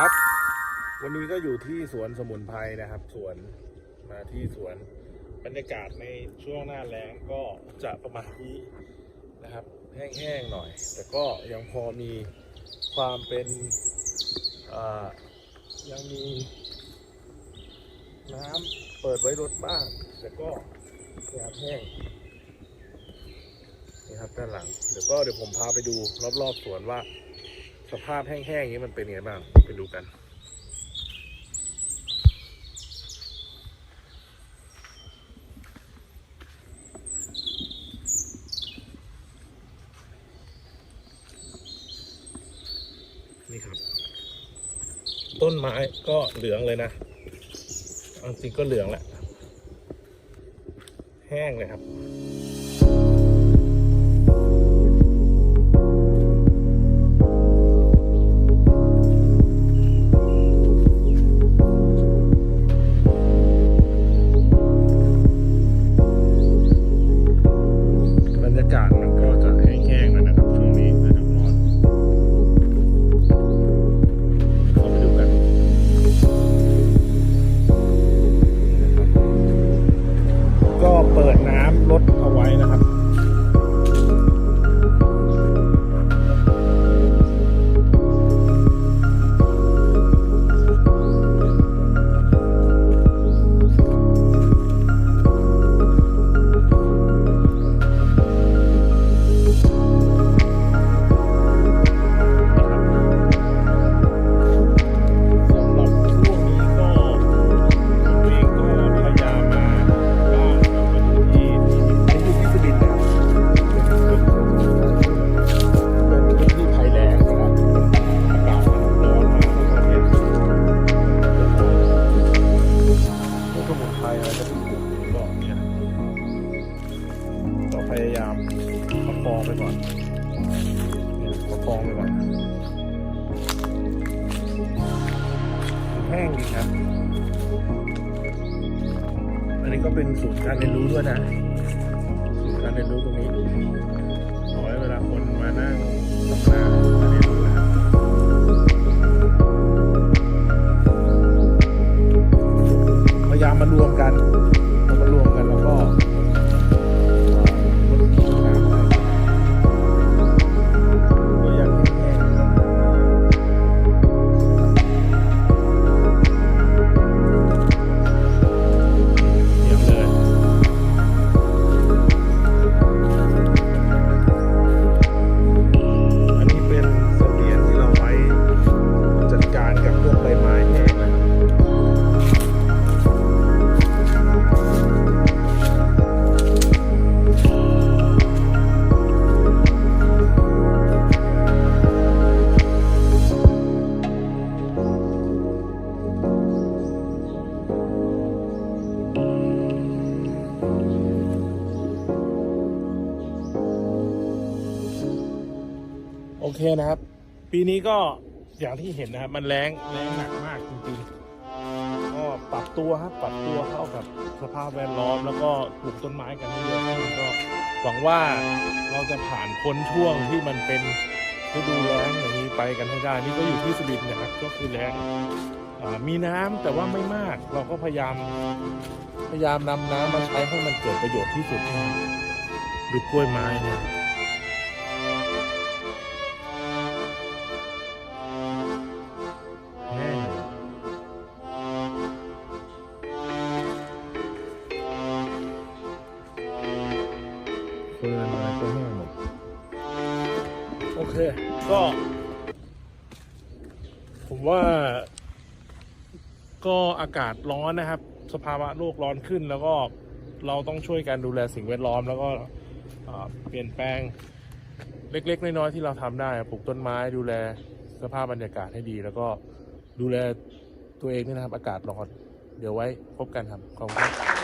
ครับ วันนี้ก็อยู่ที่สวนสมุนไพรนะครับ สวนมาที่สวนบรรยากาศในช่วงหน้าแล้งก็จะประมาณนี้นะครับ แห้งๆหน่อย แต่ก็ยังพอมีความเป็นยังมีน้ำเปิดไว้รถบ้างแต่ก็ยังแห้งนี่ครับด้านหลังเดี๋ยวก็เดี๋ยวผมพาไปดูรอบๆสวนว่า สภาพแห้งๆอย่างนี้มันเป็นยังไงบ้าง ไปดูกัน นี่ครับ ต้นไม้ก็เหลืองเลยนะอาจริงก็เหลืองแหละ แห้งเลยครับ ประคองไปก่อนแห้งดีครับ อันนี้ก็เป็นศูนย์การเรียนรู้ด้วยนะศูนย์การเรียนรู้ตรงนี้เอาไว้เวลาคนมานั่งสัมมนามาเรียนรู้ โอเคนะครับ ปีนี้ก็อย่างที่เห็นนะครับ มันแรงแรงหนักมากจริงๆก็ปรับตัวครับปรับตัวเข้ากับสภาพแวดล้อมแล้วก็ปลูกต้นไม้กันให้เยอะขึ้นก็หวังว่าเราจะผ่านพ้นช่วงที่มันเป็นฤดูแล้งอย่างนี้ไปกันให้ได้ นี่ก็อยู่ที่สุรินนะครับ ก็คือแล้งมีน้ำแต่ว่าไม่มาก เราก็พยายาม พยายามนำน้ำมาใช้ให้มันเกิดประโยชน์ที่สุดครับดูกล้วยไม้เนี่ย เฟิร์นอะไรก็แห้งหมดโอเค ก็ ผมว่า ก็อากาศร้อนนะครับ สภาวะโลกร้อนขึ้นแล้วก็เราต้องช่วยกันดูแลสิ่งแวดล้อม แล้วก็เปลี่ยนแปลงเล็ก ๆ น้อยๆที่เราทำได้ปลูกต้นไม้ดูแลสภาพบรรยากาศให้ดี แล้วก็ดูแลตัวเองด้วยนะครับ อากาศร้อน เดี๋ยวไว้พบกันครับขอบคุณครับ